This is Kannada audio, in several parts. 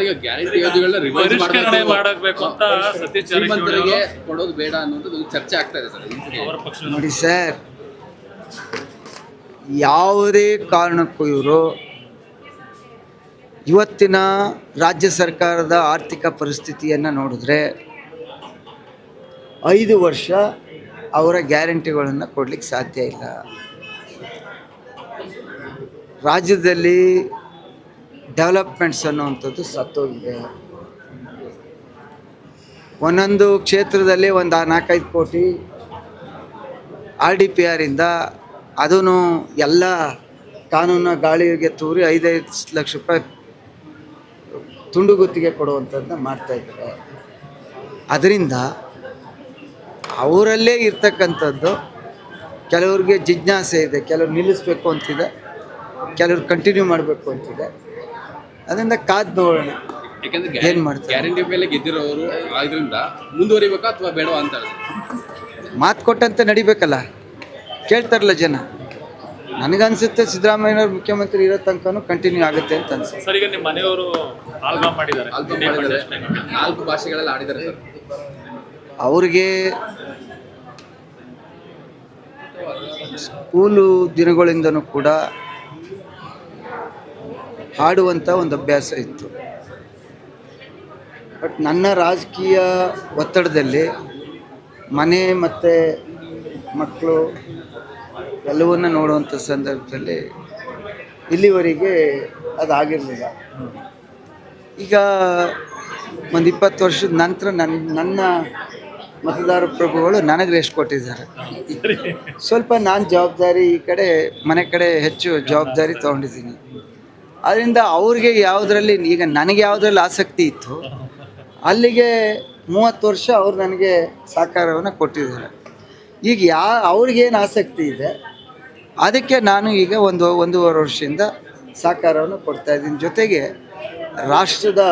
ಈಗ ಗ್ಯಾರಂಟಿ ಯೋಜನೆಗಳನ್ನ ರಿವೈಸ್ ಪರಿಷ್ಕರಣೆ ಮಾಡಬೇಕು. ಅಂತ ಸತೀಶ್ ಜಾರಕಿಹೊಳಿ ಕೊಡೋದು ಬೇಡ ಅನ್ನೋದು ಚರ್ಚೆ ಆಗ್ತಾ ಇದೆ ಸರ್. ನೋಡಿ ಸರ್ ಯಾವುದೇ ಕಾರಣಕ್ಕೂ ಇವರು ಇವತ್ತಿನ ರಾಜ್ಯ ಸರ್ಕಾರದ ಆರ್ಥಿಕ ಪರಿಸ್ಥಿತಿಯನ್ನು ನೋಡಿದ್ರೆ ಐದು ವರ್ಷ ಅವರ ಗ್ಯಾರಂಟಿಗಳನ್ನು ಕೊಡ್ಲಿಕ್ಕೆ ಸಾಧ್ಯ ಇಲ್ಲ. ರಾಜ್ಯದಲ್ಲಿ ಡೆವಲಪ್ಮೆಂಟ್ಸ್ ಅನ್ನುವಂಥದ್ದು ಸತ್ತೋಗಿದೆ. ಒಂದೊಂದು ಕ್ಷೇತ್ರದಲ್ಲಿ ಒಂದು ನಾಲ್ಕೈದು ಕೋಟಿ ಆರ್ ಡಿ ಪಿ ಆರಿಂದ ಅದೂ ಎಲ್ಲ ಕಾನೂನ ಗಾಳಿಗೆ ತೂರಿ ಐದೈದು ಲಕ್ಷ ರೂಪಾಯಿ ತುಂಡು ಗುತ್ತಿಗೆ ಕೊಡುವಂಥದ್ದನ್ನ ಮಾಡ್ತಾ ಇದ್ದಾರೆ. ಅದರಿಂದ ಅವರಲ್ಲೇ ಇರ್ತಕ್ಕಂಥದ್ದು ಕೆಲವ್ರಿಗೆ ಜಿಜ್ಞಾಸೆ ಇದೆ, ಕೆಲವ್ರು ನಿಲ್ಲಿಸ್ಬೇಕು ಅಂತಿದೆ, ಕೆಲವ್ರು ಕಂಟಿನ್ಯೂ ಮಾಡಬೇಕು ಅಂತಿದೆ. ಅದರಿಂದ ಕಾದ್ ನೋಡೋಣ ಯಾಕಂದ್ರೆ ಏನ್ ಮಾಡ್ತಾರೆ? ಗ್ಯಾರಂಟಿ ಮೇಲೆ ಗೆದ್ದಿರೋರು ಆದ್ರಿಂದ ಮುಂದುವರಿಬೇಕಾ ಅಥವಾ ಬೇಡವಾ ಅಂತ ಮಾತು ಕೊಟ್ಟಂತೆ ನಡಿಬೇಕಲ್ಲ. ಕೇಳ್ತಾರಲ್ಲ ಜನ. ನನಗನ್ಸುತ್ತೆ ಸಿದ್ದರಾಮಯ್ಯನವ್ರು ಮುಖ್ಯಮಂತ್ರಿ ಇರೋ ತನಕನೂ ಕಂಟಿನ್ಯೂ ಆಗುತ್ತೆ ಅಂತ ಅನ್ಸುತ್ತೆ. ಸರ್ ಈಗ ನಿಮ್ಮ ಮನೆಯವರು ಮಾಡಿದ್ದಾರೆ. ಆಲ್ಬಮ್ ನಾಲ್ಕು ಭಾಷೆಗಳಲ್ಲಿ ಆಡಿದ್ದಾರೆ ಸರ್. ಅವ್ರಿಗೆ ಸ್ಕೂಲು ದಿನಗಳಿಂದನೂ ಕೂಡ ಹಾಡುವಂಥ ಒಂದು ಅಭ್ಯಾಸ ಇತ್ತು. ಬಟ್ ನನ್ನ ರಾಜಕೀಯ ಒತ್ತಡದಲ್ಲಿ ಮನೆ ಮತ್ತು ಮಕ್ಕಳು ಎಲ್ಲವನ್ನ ನೋಡುವಂಥ ಸಂದರ್ಭದಲ್ಲಿ ಇಲ್ಲಿವರೆಗೆ ಅದಾಗಿರಲಿಲ್ಲ. ಈಗ ಒಂದು ಇಪ್ಪತ್ತು ವರ್ಷದ ನಂತರ ನನ್ನ ನನ್ನ ಮತದಾರ ಪ್ರಭುಗಳು ನನಗೆ ರೆಸ್ಟ್ ಕೊಟ್ಟಿದ್ದಾರೆ. ಸ್ವಲ್ಪ ನಾನು ಜವಾಬ್ದಾರಿ ಈ ಕಡೆ ಮನೆ ಕಡೆ ಹೆಚ್ಚು ಜವಾಬ್ದಾರಿ ತೊಗೊಂಡಿದ್ದೀನಿ. ಅದರಿಂದ ಅವ್ರಿಗೆ ಯಾವುದರಲ್ಲಿ, ಈಗ ನನಗೆ ಯಾವುದ್ರಲ್ಲಿ ಆಸಕ್ತಿ ಇತ್ತು, ಅಲ್ಲಿಗೆ ಮೂವತ್ತು ವರ್ಷ ಅವ್ರು ನನಗೆ ಸಹಕಾರವನ್ನು ಕೊಟ್ಟಿದ್ದಾರೆ. ಈಗ ಯಾ ಅವ್ರಿಗೇನು ಆಸಕ್ತಿ ಇದೆ, ಅದಕ್ಕೆ ನಾನು ಈಗ ಒಂದು, ಒಂದೂವರೆ ವರ್ಷದಿಂದ ಸಹಕಾರವನ್ನು ಕೊಡ್ತಾ ಇದ್ದೀನಿ. ಜೊತೆಗೆ ರಾಷ್ಟ್ರದ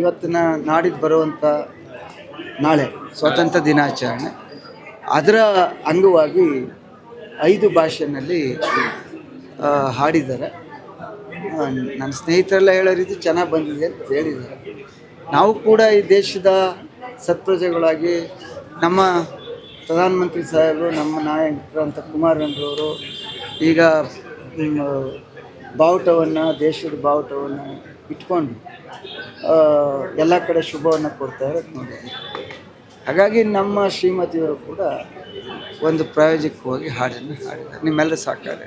ಇವತ್ತಿನ ನಾಡಿದ್ದು ಬರುವಂಥ ನಾಳೆ, ಸ್ವಾತಂತ್ರ್ಯ ದಿನಾಚರಣೆ, ಅದರ ಅಂಗವಾಗಿ ಐದು ಭಾಷೆಯಲ್ಲಿ ಹಾಡಿದ್ದಾರೆ. ನನ್ನ ಸ್ನೇಹಿತರೆಲ್ಲ ಹೇಳೋ ರೀತಿ ಚೆನ್ನಾಗಿ ಬಂದಿದೆ ಅಂತ ಹೇಳಿದ್ದಾರೆ. ನಾವು ಕೂಡ ಈ ದೇಶದ ಸತ್ಪ್ರಜೆಗಳಾಗಿ ನಮ್ಮ ಪ್ರಧಾನಮಂತ್ರಿ ಸಾಹೇಬರು, ನಮ್ಮ ನಾಯಕರಂಥ ಕುಮಾರಣ್ಣರವರು ಈಗ ಬಾವುಟವನ್ನು, ದೇಶದ ಬಾವುಟವನ್ನು ಇಟ್ಕೊಂಡು ಎಲ್ಲ ಕಡೆ ಶುಭವನ್ನು ಕೊಡ್ತಾ ಇರೋದು ನೋಡಿದ್ವಿ ಹಾಗಾಗಿ ನಮ್ಮ ಶ್ರೀಮತಿಯವರು ಕೂಡ ಒಂದು ಪ್ರಾಯೋಜಕವಾಗಿ ಹಾಡನ್ನು ಹಾಡಿದ್ದಾರೆ. ನಿಮ್ಮೆಲ್ಲ ಸಾಕಾರೆ